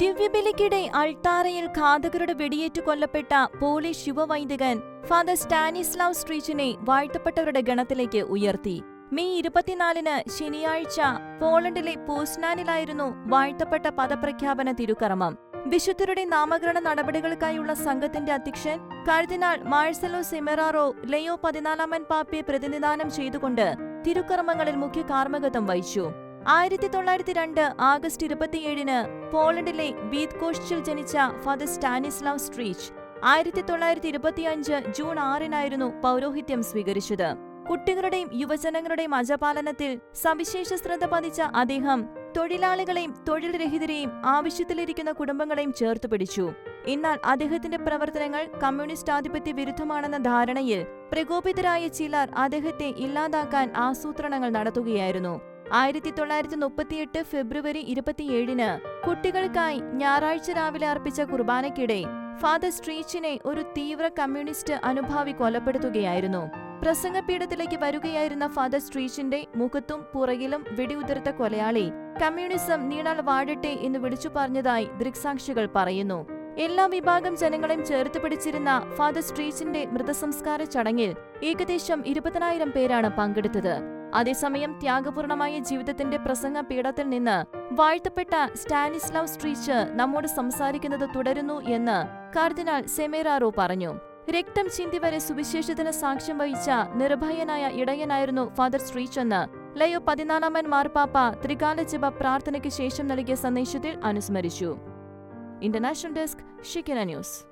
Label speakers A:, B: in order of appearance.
A: ദിവ്യബലിക്കിടെ അൾട്ടാറയിൽ ഘാതകരുടെ വെടിയേറ്റ് കൊല്ലപ്പെട്ട പോളിഷ് യുവവൈദികൻ ഫാദർ സ്റ്റാനിസ്ലാവ് സ്ട്രീച്ചിനെ വാഴ്ത്തപ്പെട്ടവരുടെ ഗണത്തിലേക്ക് ഉയർത്തി. മെയ് ഇരുപത്തിനാലിന് ശനിയാഴ്ച പോളണ്ടിലെ പോസ്നാനിലായിരുന്നു വാഴ്ത്തപ്പെട്ട പദപ്രഖ്യാപന തിരുക്കർമ്മം. വിശുദ്ധരുടെ നാമകരണ നടപടികൾക്കായുള്ള സംഘത്തിന്റെ അധ്യക്ഷൻ കാർദിനാൾ മാഴ്സലോ സിമെറാറോ ലെയോ പതിനാലാമൻ പാപ്പയെ പ്രതിനിധാനം ചെയ്തുകൊണ്ട് തിരുക്കർമ്മങ്ങളിൽ മുഖ്യ കാർമ്മകത്വം വഹിച്ചു. ആയിരത്തി തൊള്ളായിരത്തി രണ്ട് ആഗസ്റ്റ് ഇരുപത്തിയേഴിന് പോളണ്ടിലെ ബീത്കോഷ്റ്റിൽ ജനിച്ച ഫാദർ സ്റ്റാനിസ്ലാവ് സ്ട്രീച്ച് ആയിരത്തി തൊള്ളായിരത്തി ഇരുപത്തിയഞ്ച് ജൂൺ ആറിനായിരുന്നു പൗരോഹിത്യം സ്വീകരിച്ചത്. കുട്ടികളുടെയും യുവജനങ്ങളുടെയും അജപാലനത്തിൽ സവിശേഷ ശ്രദ്ധ പതിച്ച അദ്ദേഹം തൊഴിലാളികളെയും തൊഴിൽ രഹിതരെയും ആവശ്യത്തിലിരിക്കുന്ന കുടുംബങ്ങളെയും ചേർത്തു പിടിച്ചു. എന്നാൽ അദ്ദേഹത്തിന്റെ പ്രവർത്തനങ്ങൾ കമ്മ്യൂണിസ്റ്റ് ആധിപത്യ വിരുദ്ധമാണെന്ന ധാരണയിൽ പ്രകോപിതരായ ചിലർ അദ്ദേഹത്തെ ഇല്ലാതാക്കാൻ ആസൂത്രണങ്ങൾ നടത്തുകയായിരുന്നു. ആയിരത്തി തൊള്ളായിരത്തി മുപ്പത്തിയെട്ട് ഫെബ്രുവരി ഇരുപത്തിയേഴിന് കുട്ടികൾക്കായി ഞായറാഴ്ച രാവിലെ അർപ്പിച്ച കുർബാനയ്ക്കിടെ ഫാദർ സ്ട്രീച്ചിനെ ഒരു തീവ്ര കമ്മ്യൂണിസ്റ്റ് അനുഭാവി കൊലപ്പെടുത്തുകയായിരുന്നു. പ്രസംഗപീഠത്തിലേക്ക് വരികയായിരുന്ന ഫാദർ സ്ട്രീച്ചിന്റെ മുഖത്തും പുറകിലും വെടിയുതിർത്ത കൊലയാളി കമ്മ്യൂണിസം നീണാൾ വാഴട്ടെ എന്ന് വിളിച്ചു പറഞ്ഞതായി ദൃക്സാക്ഷികൾ പറയുന്നു. എല്ലാ വിഭാഗം ജനങ്ങളെയും ചേർത്ത് പിടിച്ചിരുന്ന ഫാദർ സ്ട്രീച്ചിന്റെ മൃതസംസ്കാര ചടങ്ങിൽ ഏകദേശം ഇരുപതിനായിരം പേരാണ് പങ്കെടുത്തത്. അതേസമയം ത്യാഗപൂർണമായ ജീവിതത്തിന്റെ പ്രസംഗ പീഠത്തിൽ നിന്ന് വാഴ്ത്തപ്പെട്ട സ്റ്റാനിസ്ലാവ് സ്ട്രീച്ച് നമ്മോട് സംസാരിക്കുന്നത് തുടരുന്നു എന്ന് കാർദിനാൾ സെമേറാറോ പറഞ്ഞു. രക്തം ചിന്തി വരെ സുവിശേഷത്തിന് സാക്ഷ്യം വഹിച്ച നിർഭയനായ ഇടയനായിരുന്നു ഫാദർ സ്ട്രീച്ചെന്ന് ലയോ പതിനാലാമൻ മാർപ്പാപ്പ ത്രികാല ജപ പ്രാർത്ഥനയ്ക്ക് ശേഷം നൽകിയ സന്ദേശത്തിൽ അനുസ്മരിച്ചു. International desk Shekinah news.